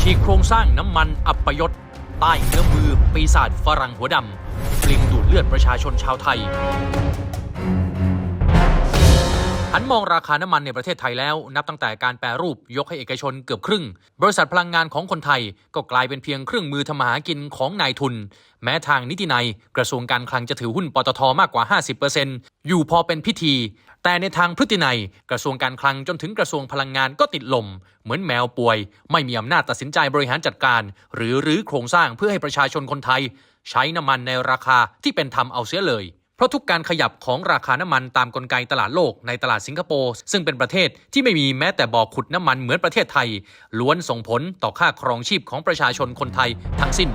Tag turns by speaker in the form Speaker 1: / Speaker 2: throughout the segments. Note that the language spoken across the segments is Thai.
Speaker 1: ฉีกโครงสร้างน้ำมันอัปยศใต้เนื้อมือปีศาจฝรั่งหัวดำปลิงดูดเลือดประชาชนชาวไทยหันมองราคาน้ำมันในประเทศไทยแล้ว นับตั้งแต่การแปรรูปยกให้เอกชนเกือบครึ่ง บริษัทพลังงานของคนไทยก็กลายเป็นเพียงเครื่องมือทำมาหากินของนายทุน แม้ทางนิตินัย กระทรวงการคลังจะถือหุ้นปตทมากกว่า 50%อยู่พอเป็นพิธี แต่ในทางพฤตินัยกระทรวงการคลังจนถึงกระทรวงพลังงานก็ติดลม เหมือนแมวป่วย ไม่มีอำนาจตัดสินใจบริหารจัดการ หรือรื้อโครงสร้างเพื่อให้ประชาชนคนไทย ใช้น้ำมันในราคาที่เป็นธรรมเอาเสียเลยเพราะทุกการขยับของราคาน้ำมันตามกลไกตลาดโลกในตลาดสิงคโปร์ซึ่งเป็นประเทศที่ไม่มีแม้แต่บ่อขุดน้ำมันเหมือนประเทศไทย ล้วนส่งผลต่อค่าครองชีพของประชาชนคนไทยทั้งสิ้น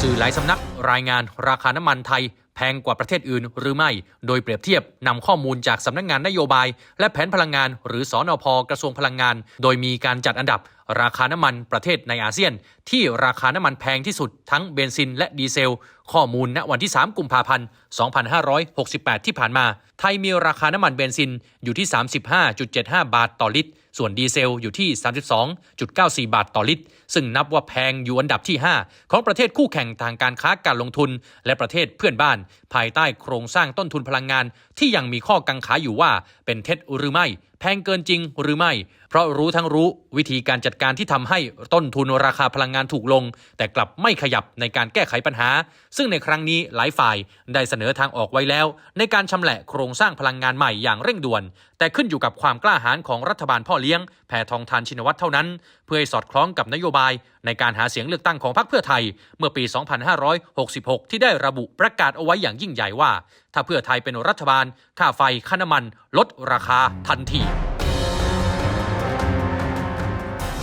Speaker 1: สื่อหลายสำนักรายงานราคาน้ำมันไทย แพงกว่าประเทศอื่นหรือไม่ โดยเปรียบเทียบนำข้อมูลจากสำนักงานนโยบาย และแผนพลังงาน หรือสอนอพกระทรวงพลังงาน โดยมีการจัดอันดับราคาน้ำมันประเทศในอาเซียน ที่ราคาน้ำมันแพงที่สุดทั้งเบนซินและดีเซล ข้อมูลณวันที่ 3 กุมภาพันธ์ 2568 ที่ผ่านมา ไทยมีราคาน้ำมันเบนซินอยู่ที่ 35.75 บาทต่อลิตร ส่วนดีเซลอยู่ที่ 32.94 บาทต่อลิตร ซึ่งนับว่าแพงอยู่อันดับที่ 5 ของประเทศคู่แข่งทางการค้าการลงทุน และประเทศเพื่อนบ้านภายใต้โครงสร้างต้นทุนพลังงานที่ยังมีข้อกังขาอยู่ว่าเป็นเท็จหรือไม่ พงเกินจริงหรือไม่ เพราะรู้ทั้งรู้วิธีการจัดการที่ทำให้ต้นทุนราคาพลังงานถูกลง แต่กลับไม่ขยับในการแก้ไขปัญหา ซึ่งในครั้งนี้หลายฝ่ายได้เสนอทางออกไว้แล้ว ในการชำแหละโครงสร้างพลังงานใหม่อย่างเร่งด่วน แต่ขึ้นอยู่กับความกล้าหาญของรัฐบาลพ่อเลี้ยงแพทองทานชินวัตรเท่านั้น เพื่อให้สอดคล้องกับนโยบาย ในการหาเสียงเลือกตั้งของพรรคเพื่อไทย เมื่อปี 2566 ที่ได้ระบุประกาศเอาไว้อย่างยิ่งใหญ่ว่า ถ้าเพื่อไทยเป็นรัฐบาล ค่าไฟค่าน้ำมันลดราคาทันที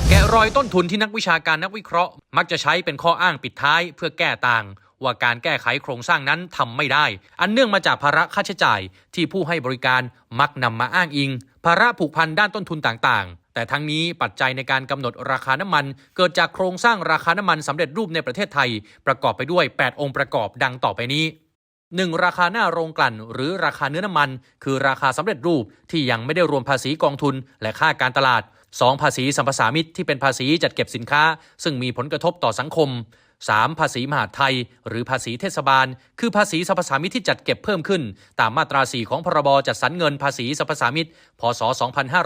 Speaker 1: แกะรอยต้นทุนที่นักวิชาการนักวิเคราะห์ มักจะใช้เป็นข้ออ้างปิดท้ายเพื่อแก้ต่างว่าการแก้ไขโครงสร้างนั้นทำไม่ได้ อันเนื่องมาจากภาระค่าใช้จ่ายที่ผู้ให้บริการมักนำมาอ้างอิง ภาระผูกพันด้านต้นทุนต่างๆ แต่ทั้งนี้ปัจจัยในการกำหนดราคาน้ำมัน เกิดจากโครงสร้างราคาน้ำมันสำเร็จรูปในประเทศไทย ประกอบไปด้วย 8 องค์ประกอบดังต่อไปนี้ 1. ราคาหน้าโรงกลั่น หรือราคาเนื้อน้ำมัน คือราคาสำเร็จรูปที่ยังไม่ได้รวมภาษีกองทุนและค่าการตลาด 2. ภาษีสัมปสามิตที่เป็นภาษีจัดเก็บสินค้า ซึ่งมีผลกระทบต่อสังคม 3. ภาษีมหาไทย หรือภาษีเทศบาล คือภาษีสรรพสามิตที่จัดเก็บเพิ่มขึ้น ตามมาตรา 4 ของพรบจัดสรรเงินภาษีสรรพสามิตพศ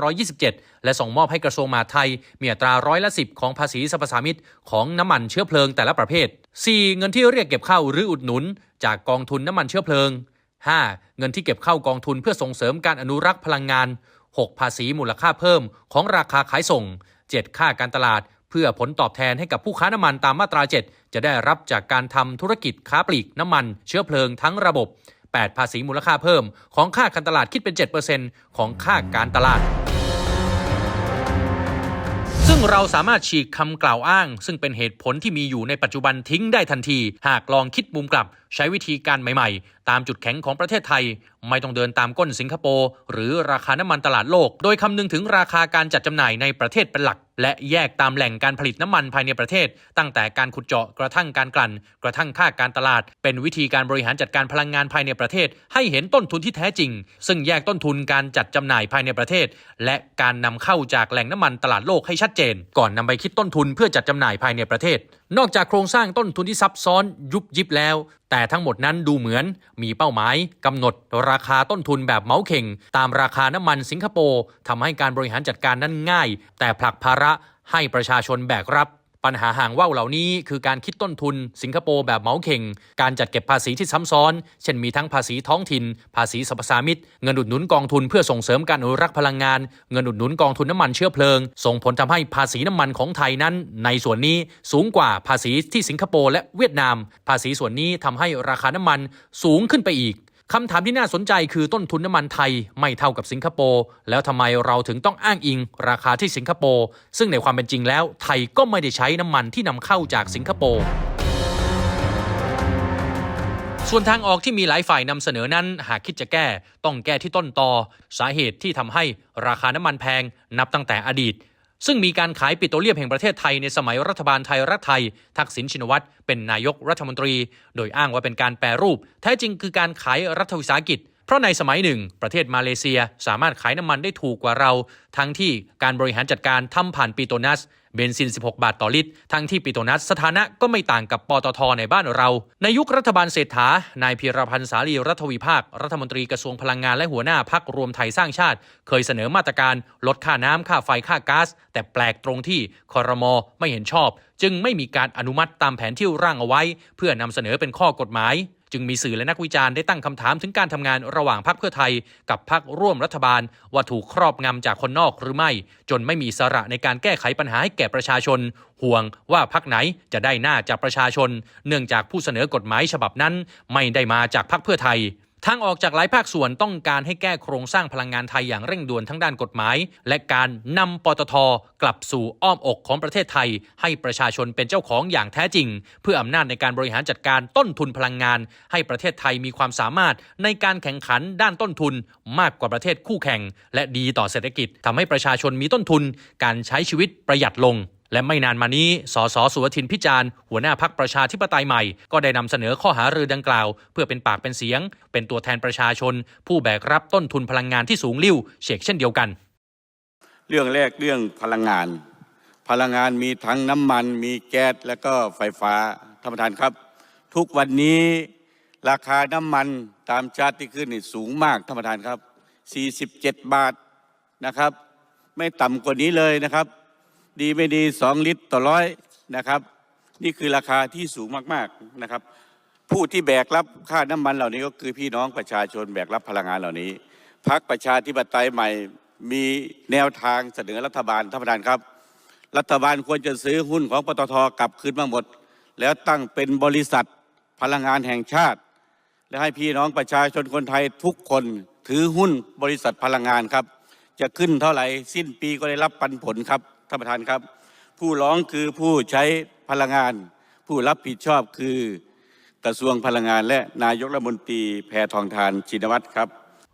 Speaker 1: 2527 และส่งมอบให้กระทรวงมหาไทยมีอัตราร้อยละ10 ของภาษีสรรพสามิตของน้ำมันเชื้อเพลิงแต่ละประเภท 4. เงินที่เรียกเก็บเข้าหรืออุดหนุน จากกองทุนน้ำมันเชื้อเพลิง 5. เงินที่เก็บเข้ากองทุนเพื่อส่งเสริมการอนุรักษ์พลังงาน 6. ภาษีมูลค่าเพิ่มของราคาขายส่ง 7. ค่าการตลาด เพื่อผลตอบแทนให้กับผู้ค้าน้ำมันตามมาตรา 7 จะได้รับจากการทำธุรกิจค้าปลีกน้ำมันเชื้อเพลิงทั้งระบบ 8. ภาษีมูลค่าเพิ่ม ของค่าการตลาดคิดเป็น 7%ของค่าการตลาด ซึ่งเราสามารถฉีกคำกล่าวอ้าง ซึ่งเป็นเหตุผลที่มีอยู่ในปัจจุบันทิ้งได้ทันที หากลองคิดมุมกลับ ใช้วิธีการใหม่ๆ ตามจุดแข็งของประเทศไทย ไม่ต้องเดินตามก้นสิงคโปร์หรือราคาน้ำมันตลาดโลก โดยคำนึงถึงราคาการจัดจำหน่ายในประเทศเป็นหลัก และแยกตามแหล่งการผลิตน้ำมันภายในประเทศ ตั้งแต่การขุดเจาะกระทั่งการกลั่น กระทั่งค่าการตลาด เป็นวิธีการบริหารจัดการพลังงานภายในประเทศ ให้เห็นต้นทุนที่แท้จริง ซึ่งแยกต้นทุนการจัดจำหน่ายภายในประเทศ และการนำเข้าจากแหล่งน้ำมันตลาดโลกให้ชัดเจน ก่อนนำไปคิดต้นทุนเพื่อจัดจำหน่ายภายในประเทศนอกจากโครงสร้างต้นทุนที่ซับซ้อนยุบยิบแล้ว แต่ทั้งหมดนั้นดูเหมือนมีเป้าหมายกำหนดราคาต้นทุนแบบเมาเข่ง ตามราคาน้ำมันสิงคโปร์ทำให้การบริหารจัดการนั้นง่าย แต่ผลักภาระให้ประชาชนแบกรับ ปัญหาห่างว่าวเหล่านี้คือการคิดต้นทุน สิงคโปร์แบบเหมาเข่ง การจัดเก็บภาษีที่ซ้ำซ้อน เช่นมีทั้งภาษีท้องถิ่น ภาษีสรรพสามิตเงินอุดหนุนกองทุนเพื่อส่งเสริมการอนุรักษ์พลังงาน เงินอุดหนุนกองทุนน้ำมันเชื้อเพลิง ส่งผลทำให้ภาษีน้ำมันของไทยนั้น ในส่วนนี้สูงกว่าภาษีที่สิงคโปร์และเวียดนาม ภาษีส่วนนี้ทำให้ราคาน้ำมันสูงขึ้นไปอีก คำถามที่น่าสนใจคือต้นทุนน้ำมันไทยไม่เท่ากับสิงคโปร์แล้วทำไมเราถึงต้องอ้างอิง ราคาที่สิงคโปร์ซึ่งในความเป็นจริงแล้ว ไทยก็ไม่ได้ใช้น้ำมันที่นำเข้าจากสิงคโปร์ส่วนทางออกที่มีหลายฝ่ายนำเสนอนั้นหากคิดจะแก้ ต้องแก้ที่ต้นตอ สาเหตุที่ทำให้ราคาน้ำมันแพง นับตั้งแต่อดีต ซึ่งมีการขายปิโตรเลียมแห่งประเทศไทยในสมัยรัฐบาลไทยรักไทย ทักษิณชินวัตรเป็นนายกรัฐมนตรี โดยอ้างว่าเป็นการแปรรูป แท้จริงคือการขายรัฐวิสาหกิจ เพราะในสมัยหนึ่ง ประเทศมาเลเซียสามารถขายน้ำมันได้ถูกกว่าเรา ทั้งที่การบริหารจัดการทำผ่านปีโตนัสเบนซิน 16 บาทต่อลิตร ทั้งที่ปิโตนัสสถานะก็ไม่ต่างกับปตทในบ้านเรา ในยุครัฐบาลเศรษฐา นายพีรพันธ์สาลีรัฐวิภาค รัฐมนตรีกระทรวงพลังงานและหัวหน้าพักรวมไทยสร้างชาติ เคยเสนอมาตรการลดค่าน้ำค่าไฟค่าก๊าซ แต่แปลกตรงที่คอรมอไม่เห็นชอบ จึงไม่มีการอนุมัติตามแผนที่ร่างเอาไว้ เพื่อนำเสนอเป็นข้อกฎหมาย จึงมีสื่อและนักวิจารณ์ได้ตั้งคำถามถึงการทำงานระหว่างพรรคเพื่อไทย กับพรรคร่วมรัฐบาล ว่าถูกครอบงำจากคนนอกหรือไม่ จนไม่มีสระในการแก้ไขปัญหาให้แก่ประชาชน ห่วงว่าพรรคไหนจะได้หน้าจากประชาชน เนื่องจากผู้เสนอกฎหมายฉบับนั้น ไม่ได้มาจากพรรคเพื่อไทย ทางออกจากหลายภาคส่วนต้องการให้แก้โครงสร้างพลังงานไทยอย่างเร่งด่วนทั้งด้านกฎหมาย และการนำปตทกลับสู่อ้อมอกของประเทศไทย ให้ประชาชนเป็นเจ้าของอย่างแท้จริง เพื่ออำนาจในการบริหารจัดการต้นทุนพลังงาน ให้ประเทศไทยมีความสามารถในการแข่งขันด้านต้นทุนมากกว่าประเทศคู่แข่ง และดีต่อเศรษฐกิจทำให้ประชาชนมีต้นทุน การใช้ชีวิตประหยัดลง และไม่นานมานี้ สสสุวทินพิจารณ์หัวหน้าพักประชาธิปไตยใหม่ ก็ได้นำเสนอข้อหารือดังกล่าว เพื่อเป็นปากเป็นเสียง เป็นตัวแทนประชาชน ผู้แบกรับต้นทุนพลังงานที่สูงลิ่วเชกเช่นเดียวกัน
Speaker 2: เรื่องแรกเรื่องพลังงาน พลังงานมีทั้งน้ำมัน มีแก๊สและก็ไฟฟ้าท่านประธานครับ ทุกวันนี้ราคาน้ำมันตามชาติที่ขึ้นนี่สูงมากท่านประธานครับ 47 บาทนะครับ ไม่ต่ำกว่านี้เลยนะครับ ดีไม่ดี2ลิตรต่อร้อยนะครับ นี่คือราคาที่สูงมากๆนะครับ ผู้ที่แบกรับค่าน้ำมันเหล่านี้ก็คือพี่น้องประชาชนแบกรับพลังงานเหล่านี้พักประชาธิปไตยใหม่มีแนวทางเสนอรัฐบาลท่านประธานครับ รัฐบาลควรจะซื้อหุ้นของปตทกลับคืนมาหมด แล้วตั้งเป็นบริษัทพลังงานแห่งชาติ และให้พี่น้องประชาชนคนไทยทุกคนถือหุ้นบริษัทพลังงานครับ จะขึ้นเท่าไหร่สิ้นปีก็ได้รับปันผลครับ ท่านประธานครับ ผู้ร้องคือผู้ใช้พลังงาน ผู้รับผิดชอบคือกระทรวงพลังงาน และนายกรัฐมนตรีแพทองทานชินวัตรครับ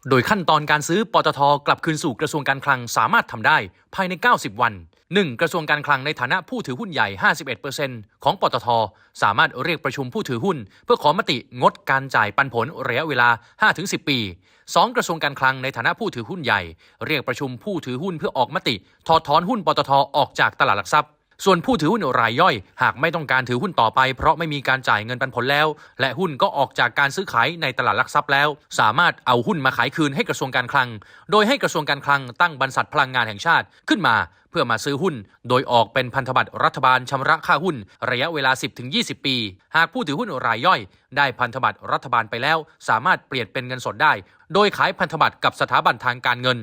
Speaker 1: โดยขั้นตอนการซื้อปตทกลับคืนสู่กระทรวงการคลังสามารถทำได้ภายใน 90 วัน 1. กระทรวงการคลังในฐานะผู้ถือหุ้นใหญ่ 51%ของปตท สามารถเรียกประชุมผู้ถือหุ้น เพื่อขอมติงดการจ่ายปันผลระยะเวลา 5-10 ปี 2. กระทรวงการคลังในฐานะผู้ถือหุ้นใหญ่ เรียกประชุมผู้ถือหุ้นเพื่อออกมติ ถอดถอนหุ้นปตทออกจากตลาดหลักทรัพย์ ส่วนผู้ถือหุ้นรายย่อย หากไม่ต้องการถือหุ้นต่อไป เพราะไม่มีการจ่ายเงินปันผลแล้ว และหุ้นก็ออกจากการซื้อขายในตลาดหลักทรัพย์แล้ว สามารถเอาหุ้นมาขายคืนให้กระทรวงการคลัง โดยให้กระทรวงการคลังตั้งบรรษัทพลังงานแห่งชาติขึ้นมา เพื่อมาซื้อหุ้น โดยออกเป็นพันธบัตรรัฐบาลชำระค่าหุ้น ระยะเวลา 10-20 ปี หากผู้ถือหุ้นรายย่อย ได้พันธบัตรรัฐบาลไปแล้ว สามารถเปลี่ยนเป็นเงินสดได้ โดยขายพันธบัตรกับสถาบันทางการเงิน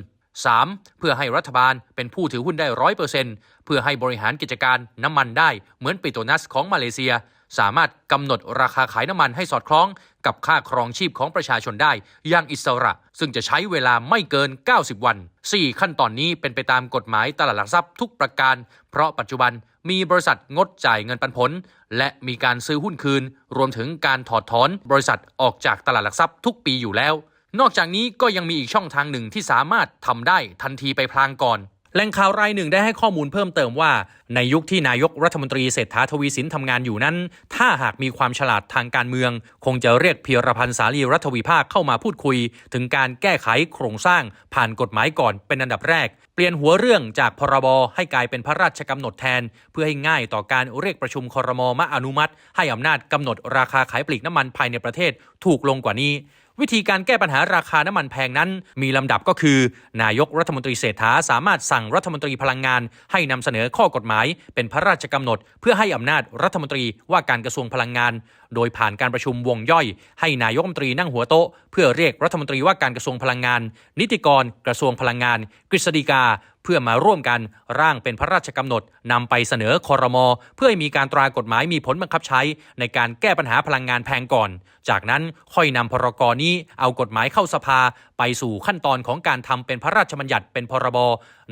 Speaker 1: 3. เพื่อให้รัฐบาลเป็นผู้ถือหุ้นได้ร้อยเปอร์เซ็นต์เพื่อให้บริหารกิจการน้ำมันได้เหมือนปิโตนัสของมาเลเซีย สามารถกำหนดราคาขายน้ำมันให้สอดคล้องกับค่าครองชีพของประชาชนได้อย่างอิสระ ซึ่งจะใช้เวลาไม่เกิน 90 วัน 4. ขั้นตอนนี้เป็นไปตามกฎหมายตลาดหลักทรัพย์ทุกประการ เพราะปัจจุบันมีบริษัทงดจ่ายเงินปันผล และมีการซื้อหุ้นคืน รวมถึงการถอดถอนบริษัทออกจากตลาดหลักทรัพย์ทุกปีอยู่แล้ว นอกจากนี้ก็ยังมีอีกช่องทางหนึ่งที่สามารถทำได้ทันทีไปพลางก่อน แหล่งข่าวรายหนึ่งได้ให้ข้อมูลเพิ่มเติมว่า ในยุคที่นายกรัฐมนตรีเศรษฐาทวีสินทำงานอยู่นั้น ถ้าหากมีความฉลาดทางการเมือง คงจะเรียกเพียรพันธ์สาลีรัฐวิภาคเข้ามาพูดคุย ถึงการแก้ไขโครงสร้าง ผ่านกฎหมายก่อนเป็นอันดับแรก เปลี่ยนหัวเรื่องจากพรบให้กลายเป็นพระราชกำหนดแทน เพื่อให้ง่ายต่อการเรียกประชุมครมมาอนุมัติ ให้อำนาจกำหนดราคาขายปลีกน้ำมันภายในประเทศถูกลงกว่านี้ วิธีการแก้ปัญหาราคาน้ำมันแพงนั้น มีลำดับก็คือ นายกรัฐมนตรีเศรษฐาสามารถสั่งรัฐมนตรีพลังงาน ให้นำเสนอข้อกฎหมาย เป็นพระราชกำหนด เพื่อให้อำนาจรัฐมนตรีว่าการกระทรวงพลังงาน โดยผ่านการประชุมวงย่อย ให้นายกรัฐมนตรีนั่งหัวโต๊ะ เพื่อเรียกรัฐมนตรีว่าการกระทรวงพลังงาน นิติกร กระทรวงพลังงาน กฤษฎีกาเพื่อมาร่วมกันร่างเป็นพระราชกำหนดนำไปเสนอคอรมอเพื่อให้มีการตรากฎหมายมีผลบังคับใช้ ในการแก้ปัญหาพลังงานแพงก่อน จากนั้นค่อยนำพรกรนี้เอากฎหมายเข้าสภา ไปสู่ขั้นตอนของการทำเป็นพระราชบัญญัติเป็นพรบ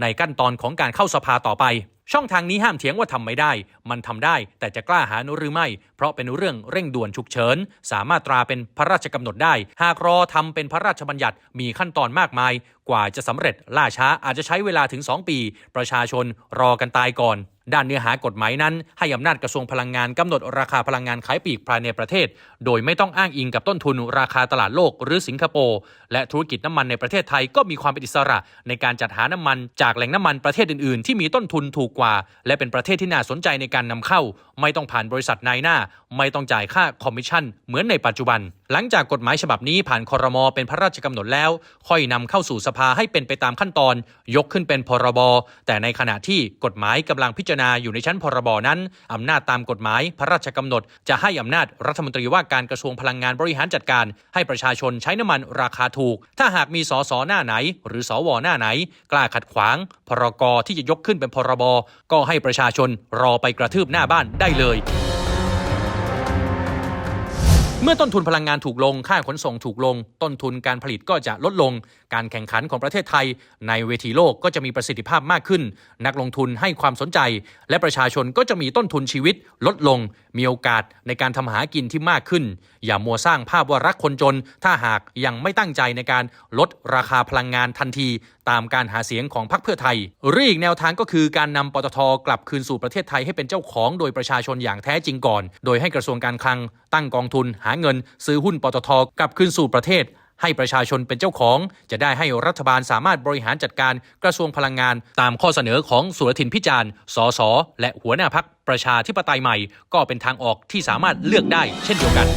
Speaker 1: ในขั้นตอนของการเข้าสภาต่อไป ช่องทางนี้ห้ามเถียงว่าทำไม่ได้ มันทำได้ แต่จะกล้าหาญหรือไม่ เพราะเป็นเรื่องเร่งด่วนฉุกเฉิน สามารถตราเป็นพระราชกำหนดได้ หากรอทำเป็นพระราชบัญญัติมีขั้นตอนมากมาย กว่าจะสำเร็จล่าช้าอาจจะใช้เวลาถึง 2 ปี ประชาชนรอกันตายก่อน ด้านเนื้อหากฎหมายนั้น ให้อำนาจกระทรวงพลังงานกำหนดราคาพลังงานขายปลีกภายในประเทศ โดยไม่ต้องอ้างอิงกับต้นทุนราคาตลาดโลกหรือสิงคโปร์และธุรกิจน้ำมันในประเทศไทยก็มีความเป็นอิสระ ในการจัดหาน้ำมันจากแหล่งน้ำมันประเทศอื่น ๆ ที่มีต้นทุนถูกกว่า และเป็นประเทศที่น่าสนใจในการนำเข้า ไม่ต้องผ่านบริษัทนายหน้า ไม่ต้องจ่ายค่าคอมมิชชั่นเหมือนในปัจจุบัน หลังจากกฎหมายฉบับนี้ผ่านคอรมอเป็นพระราชกำหนดแล้ว ค่อยนำเข้าสู่สภาให้เป็นไปตามขั้นตอน ยกขึ้นเป็นพรบแต่ในขณะที่กฎหมายกำลังพิจารณาอยู่ในชั้นพรบนั้นอำนาจตามกฎหมายพระราชกำหนด จะให้อำนาจรัฐมนตรีว่าการกระทรวงพลังงานบริหารจัดการ ให้ประชาชนใช้น้ำมันราคาถูก ถ้าหากมีสสหน้าไหน หรือสวหน้าไหน กล้าขัดขวาง พรกที่จะยกขึ้นเป็นพรบก็ให้ประชาชนรอไปกระทืบหน้าบ้านได้เลย เมื่อต้นทุนพลังงานถูกลง ค่าขนส่งถูกลง ต้นทุนการผลิตก็จะลดลงการแข่งขันของประเทศไทย ในเวทีโลกก็จะมีประสิทธิภาพมากขึ้น นักลงทุนให้ความสนใจ และประชาชนก็จะมีต้นทุนชีวิตลดลง มีโอกาสในการทำหากินที่มากขึ้น อย่ามัวสร้างภาพว่ารักคนจน ถ้าหากยังไม่ตั้งใจในการลดราคาพลังงานทันที ตามการหาเสียงของพรรคเพื่อไทยหรืออีกแนวทางก็คือการนำปตทกลับคืนสู่ประเทศไทยให้เป็นเจ้าของโดยประชาชนอย่างแท้จริงก่อน โดยให้กระทรวงการคลัง ตั้งกองทุนหาเงิน ซื้อหุ้นปตทกลับคืนสู่ประเทศ ให้ประชาชนเป็นเจ้าของ จะได้ให้รัฐบาลสามารถบริหารจัดการกระทรวงพลังงาน ตามข้อเสนอของสุรทินพิจารณ์สสและหัวหน้าพักประชาธิปไตยใหม่ ก็เป็นทางออกที่สามารถเลือกได้เช่นเดียวกัน